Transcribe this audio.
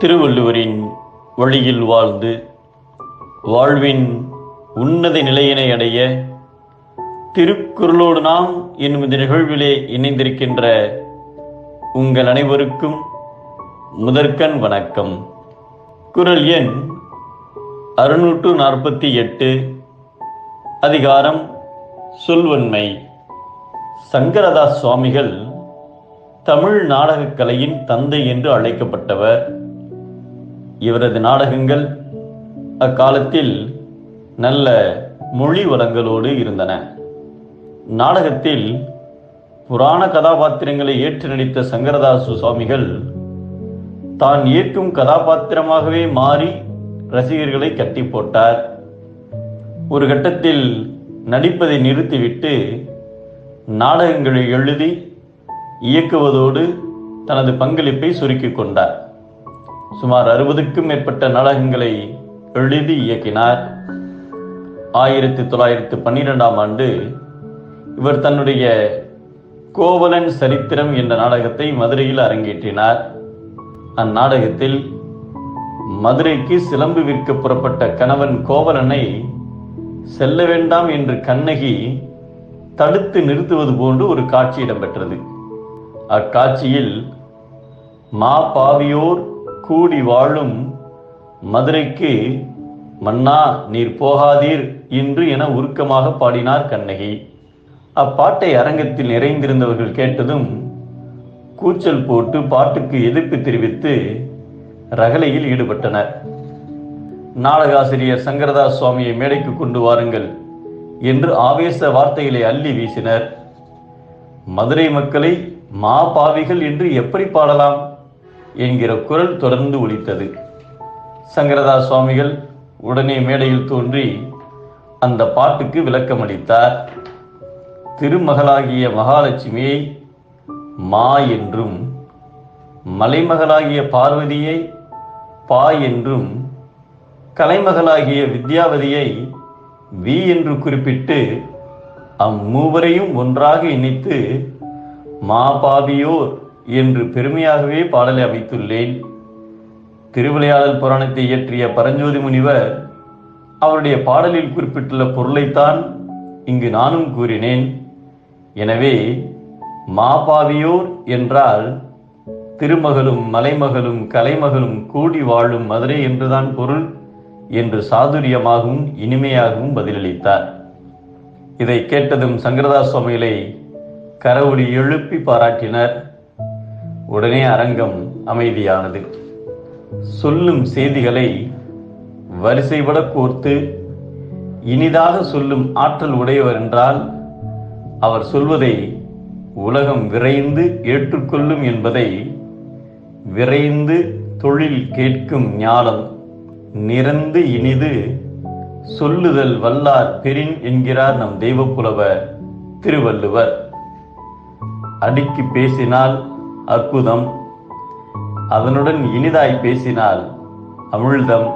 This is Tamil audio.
திருவள்ளுவரின் வழியில் வாழ்ந்து வாழ்வின் உன்னத நிலையினை அடைய திருக்குறளோடு நாம் என்னும் இந்த நிகழ்விலே இணைந்திருக்கின்ற உங்கள் அனைவருக்கும் முதற்கண் வணக்கம். குரல் எண் அறுநூற்று நாற்பத்தி எட்டு அதிகாரம் சொல்வன்மை. சங்கரதாஸ் சுவாமிகள் தமிழ் நாடகக் கலையின் தந்தை என்று அழைக்கப்பட்டவர். இவரது நாடகங்கள் அக்காலத்தில் நல்ல மொழி வளங்களோடு இருந்தன. நாடகத்தில் புராண கதாபாத்திரங்களை ஏற்று நடித்த சங்கரதாசு சுவாமிகள் தான் ஏற்கும் கதாபாத்திரமாகவே மாறி ரசிகர்களை கட்டி போட்டார். ஒரு கட்டத்தில் நடிப்பதை நிறுத்திவிட்டு நாடகங்களை எழுதி இயக்குவதோடு தனது பங்களிப்பை சுருக்கிக் கொண்டார். சுமார் அறுபதுக்கும் மேற்பட்ட நாடகங்களை எழுதி இயக்கினார். ஆயிரத்தி தொள்ளாயிரத்தி பன்னிரெண்டாம் ஆண்டு இவர் தன்னுடைய கோவலன் சரித்திரம் என்ற நாடகத்தை மதுரையில் அரங்கேற்றினார். அந்நாடகத்தில் மதுரைக்கு சிலம்பு விற்க புறப்பட்ட கணவன் கோவலனை செல்ல வேண்டாம் என்று கண்ணகி தடுத்து நிறுத்துவது போன்று ஒரு காட்சி இடம்பெற்றது. அக்காட்சியில் மா பாவியோர் கூடி வாழும் மதுரைக்கு மன்னா நீர் போகாதீர் என்று என உருக்கமாக பாடினார் கண்ணகி. அப்பாட்டை அரங்கத்தில் நிறைந்திருந்தவர்கள் கேட்டதும் கூச்சல் போட்டு பாட்டுக்கு எதிர்ப்பு தெரிவித்து ரகலையில் ஈடுபட்டனர். நாடகாசிரியர் சங்கரதாஸ் சுவாமியை மேடைக்கு கொண்டு வாருங்கள் என்று ஆவேச வார்த்தைகளை அள்ளி வீசினர். மதுரை மக்களை மா பாவிகள் என்று எப்படி பாடலாம்? என்கிற குரல் தொடர்ந்து ஒலித்தது. சங்கரதா சுவாமிகள் உடனே மேடையில் தோன்றி அந்த பாட்டுக்கு விளக்கமளித்தார். திருமகளாகிய மகாலட்சுமியை மா என்றும் மலைமகளாகிய பார்வதியை பா என்றும் கலைமகளாகிய வித்யாவதியை வி என்று குறிப்பிட்டு அம்மூவரையும் ஒன்றாக இணைத்து மாபாவியோர் என்று பெருமையாகவே பாடலை அமைத்துள்ளேன். திருவிளையாடல் புராணத்தை இயற்றிய பரஞ்சோதி முனிவர் அவருடைய பாடலில் குறிப்பிட்டுள்ள பொருளைத்தான் இங்கு நானும் கூறினேன். எனவே மாபாவியோர் என்றால் திருமகளும் மலைமகளும் கலைமகளும் கூடி வாழும் மதுரை என்றுதான் பொருள் என்று சாதுரியமாகவும் இனிமையாகவும் பதிலளித்தார். இதை கேட்டதும் சங்கரதாஸ் சுவாமிகளை கரவொலி எழுப்பி பாராட்டினர். உடனே அரங்கம் அமைதியானது. சொல்லும் செய்திகளை வரிசைபட கோர்த்து இனிதாக சொல்லும் ஆற்றல் உடையவர் என்றால் அவர் சொல்வதை உலகம் விரைந்து ஏற்றுக்கொள்ளும் என்பதை விரைந்து தொழில் கேட்கும் ஞானம் நிறந்து இனிது சொல்லுதல் வல்லார் பெரின் என்கிறார் நம் தெய்வப்புலவர் திருவள்ளுவர். அடுக்கி பேசினால் அற்புதம். அதனுடன் இனிதாய் பேசினால் அமிழ்தம்